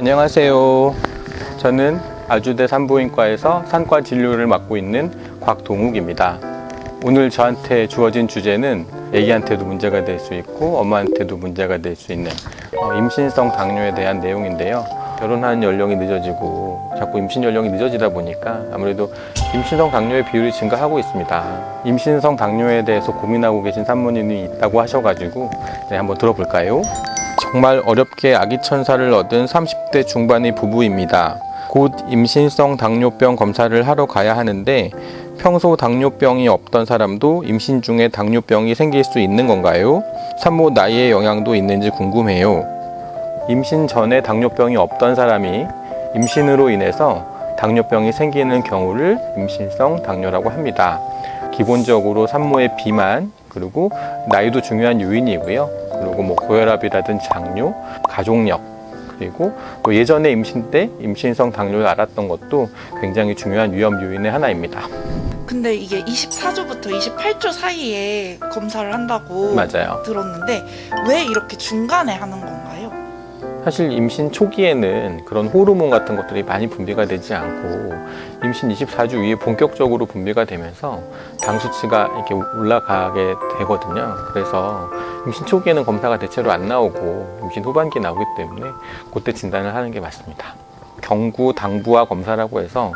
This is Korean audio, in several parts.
안녕하세요. 저는 아주대 산부인과에서 산과 진료를 맡고 있는 곽동욱입니다. 오늘 저한테 주어진 주제는 아기한테도 문제가 될 수 있고 엄마한테도 문제가 될 수 있는 어, 임신성 당뇨에 대한 내용인데요. 결혼하는 연령이 늦어지고 자꾸 임신 연령이 늦어지다 보니까 아무래도 임신성 당뇨의 비율이 증가하고 있습니다. 임신성 당뇨에 대해서 고민하고 계신 산모님이 있다고 하셔가지고 네, 한번 들어볼까요? 정말 어렵게 아기 천사를 얻은 30대 중반의 부부입니다. 곧 임신성 당뇨병 검사를 하러 가야 하는데 평소 당뇨병이 없던 사람도 임신 중에 당뇨병이 생길 수 있는 건가요? 산모 나이의 영향도 있는지 궁금해요. 임신 전에 당뇨병이 없던 사람이 임신으로 인해서 당뇨병이 생기는 경우를 임신성 당뇨라고 합니다. 기본적으로 산모의 비만 그리고 나이도 중요한 요인이고요. 그리고 뭐 고혈압이라든지 장뇨, 가족력 그리고 또 예전에 임신 때 임신성 당뇨를 알았던 것도 굉장히 중요한 위험 요인의 하나입니다. 근데 이게 24주부터 28주 사이에 검사를 한다고 맞아요. 들었는데 왜 이렇게 중간에 하는 건가요? 사실 임신 초기에는 그런 호르몬 같은 것들이 많이 분비가 되지 않고 임신 24주 이후에 본격적으로 분비가 되면서 당 수치가 이렇게 올라가게 되거든요. 그래서 임신 초기에는 검사가 대체로 안 나오고 임신 후반기에 나오기 때문에 그때 진단을 하는 게 맞습니다. 경구 당부화 검사라고 해서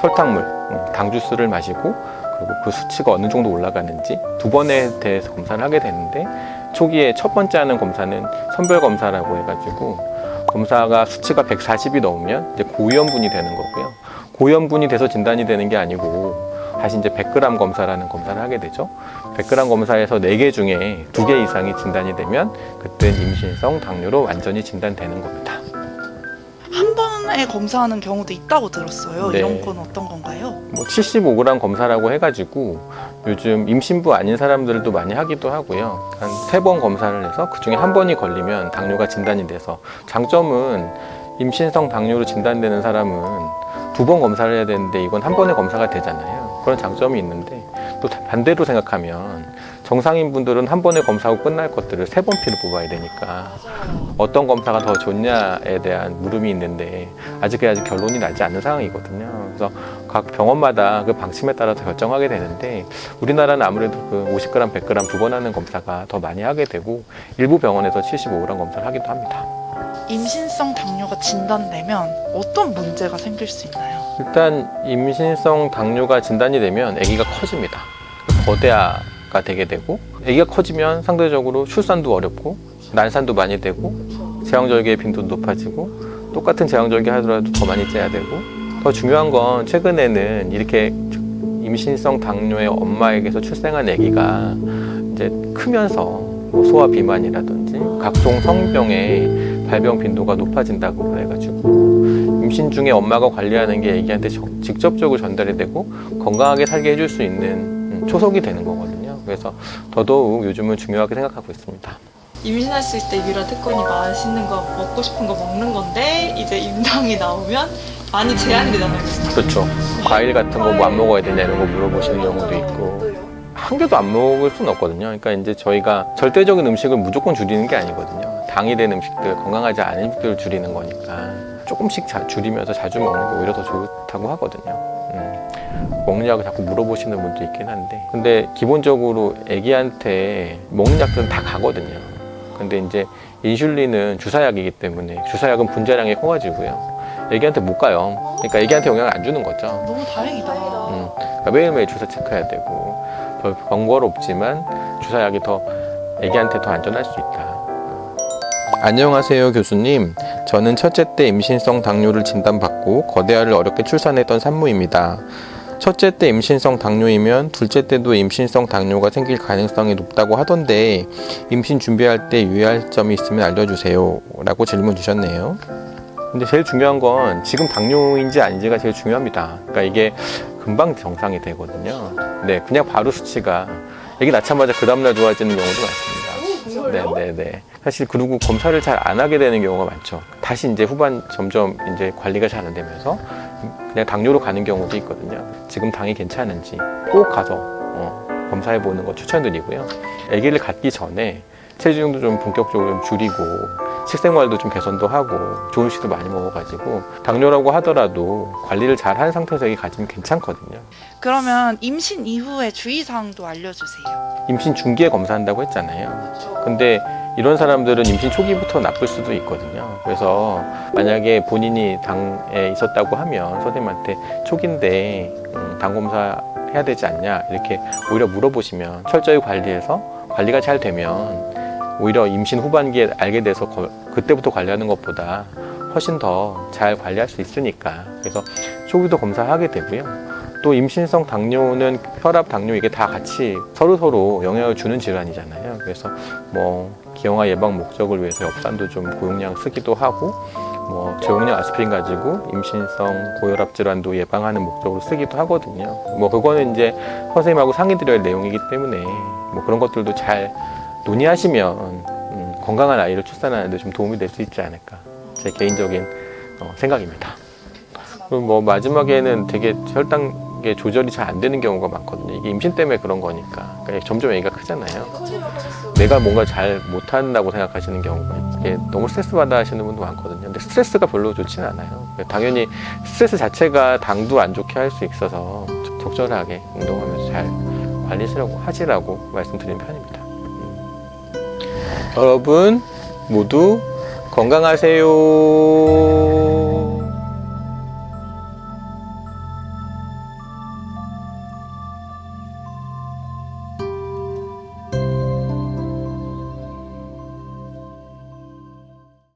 설탕물, 음, 당 주스를 마시고 그리고 그 수치가 어느 정도 올라가는지 두 번에 대해서 검사를 하게 되는데 초기에 첫 번째 하는 검사는 선별 검사라고 해가지고 검사가 수치가 140이 넘으면 이제 고위험군이 되는 거고요. 고위험군이 돼서 진단이 되는 게 아니고 다시 이제 100g 검사라는 검사를 하게 되죠. 100g 검사에서 4개 중에 2개 이상이 진단이 되면 그때 임신성 당뇨로 완전히 진단되는 겁니다. 한 번에 검사하는 경우도 있다고 들었어요. 네. 이런 건 어떤 건가요? 뭐 75g 검사라고 해가지고 요즘 임신부 아닌 사람들도 많이 하기도 하고요. 한 세 번 검사를 해서 그 중에 한 번이 걸리면 당뇨가 진단이 돼서 장점은 임신성 당뇨로 진단되는 사람은 두 번 검사를 해야 되는데 이건 한 번에 검사가 되잖아요. 그런 장점이 있는데 또 반대로 생각하면 정상인 분들은 한 번에 검사하고 끝날 것들을 세 번 피를 뽑아야 되니까 어떤 검사가 더 좋냐에 대한 물음이 있는데 아직 아직 결론이 나지 않는 상황이거든요. 그래서 각 병원마다 그 방침에 따라서 결정하게 되는데 우리나라는 아무래도 그 50g, 100g 두 번 하는 검사가 더 많이 하게 되고 일부 병원에서 75g 검사를 하기도 합니다. 임신성 당뇨가 진단되면 어떤 문제가 생길 수 있나요? 일단 임신성 당뇨가 진단이 되면 아기가 커집니다. 거대화가 되게 되고 아기가 커지면 상대적으로 출산도 어렵고 난산도 많이 되고 제왕절개의 빈도도 높아지고 똑같은 제왕절개 하더라도 더 많이 째야 되고 더 중요한 건 최근에는 이렇게 임신성 당뇨의 엄마에게서 출생한 아기가 이제 크면서 뭐 소아 비만이라든지 각종 성병의 발병 빈도가 높아진다고 그래가지고 임신 중에 엄마가 관리하는 게 아기한테 적- 직접적으로 전달이 되고 건강하게 살게 해줄 수 있는 음, 초석이 되는 거거든요. 그래서 더더욱 요즘은 중요하게 생각하고 있습니다. 임신했을 때 유일한 특권이 맛있는 거 먹고 싶은 거 먹는 건데 이제 임당이 나오면 많이 제한이 되잖아요. 그렇죠. 과일 같은 거 뭐 안 먹어야 되냐 이런 거 물어보시는 경우도 있고 한 개도 안 먹을 수는 없거든요. 그러니까 이제 저희가 절대적인 음식을 무조건 줄이는 게 아니거든요. 당이 된 음식들, 건강하지 않은 음식들을 줄이는 거니까 조금씩 자- 줄이면서 자주 먹는 게 오히려 더 좋다고 하거든요. 음. 먹느냐고 자꾸 물어보시는 분도 있긴 한데 근데 기본적으로 아기한테 먹는 약들은 다 가거든요. 근데 이제 인슐린은 주사약이기 때문에 주사약은 분자량이 커가지고요. 아기한테 못 가요. 그러니까 아기한테 영향을 안 주는 거죠. 너무 다행이다. 음, 그러니까 매일매일 주사 체크해야 되고 더 번거롭지만 주사약이 더 아기한테 더 안전할 수 있다. 안녕하세요 교수님. 저는 첫째 때 임신성 당뇨를 진단받고 거대아를 어렵게 출산했던 산모입니다. 첫째 때 임신성 당뇨이면 둘째 때도 임신성 당뇨가 생길 가능성이 높다고 하던데 임신 준비할 때 유의할 점이 있으면 알려주세요. 라고 질문 주셨네요. 근데 제일 중요한 건 지금 당뇨인지 아닌지가 제일 중요합니다. 그러니까 이게 금방 정상이 되거든요. 네, 그냥 바로 수치가 애기 낳자마자 그 다음날 좋아지는 경우도 많습니다. 네, 네, 네. 사실 그리고 검사를 잘 안 하게 되는 경우가 많죠. 다시 이제 후반 점점 이제 관리가 잘 안 되면서 그냥 당뇨로 가는 경우도 있거든요. 지금 당이 괜찮은지 꼭 가서 어, 검사해 보는 거 추천드리고요. 아기를 갖기 전에 체중도 좀 본격적으로 좀 줄이고 식생활도 좀 개선도 하고 좋은 식도 많이 먹어가지고 당뇨라고 하더라도 관리를 잘 한 상태에서 이게 가지면 괜찮거든요. 그러면 임신 이후의 주의사항도 알려주세요. 임신 중기에 검사한다고 했잖아요. 근데 이런 사람들은 임신 초기부터 나쁠 수도 있거든요. 그래서 만약에 본인이 당에 있었다고 하면 선생님한테 초기인데 음, 당 검사 해야 되지 않냐 이렇게 오히려 물어보시면 철저히 관리해서 관리가 잘 되면 오히려 임신 후반기에 알게 돼서 거- 그때부터 관리하는 것보다 훨씬 더 잘 관리할 수 있으니까 그래서 초기도 검사하게 되고요. 또 임신성 당뇨는 혈압, 당뇨 이게 다 같이 서로 서로 영향을 주는 질환이잖아요. 그래서 뭐 기형아 예방 목적을 위해서 엽산도 좀 고용량 쓰기도 하고 뭐 저용량 아스피린 가지고 임신성 고혈압 질환도 예방하는 목적으로 쓰기도 하거든요. 뭐 그거는 이제 선생님하고 상의 드려야 할 내용이기 때문에 뭐 그런 것들도 잘 논의하시면 음, 건강한 아이를 출산하는데 좀 도움이 될 수 있지 않을까 제 개인적인 어, 생각입니다. 그리고 뭐 마지막에는 되게 혈당계 조절이 잘 안 되는 경우가 많거든요. 이게 임신 때문에 그런 거니까 그러니까 점점 애가 크잖아요. 내가 뭔가 잘 못한다고 생각하시는 경우가 이게 너무 스트레스 받아 하시는 분도 많거든요. 근데 스트레스가 별로 좋지는 않아요. 당연히 스트레스 자체가 당도 안 좋게 할 수 있어서 적절하게 운동하면서 잘 관리하시라고 하시라고 말씀드리는 편입니다. 음. 여러분 모두 건강하세요.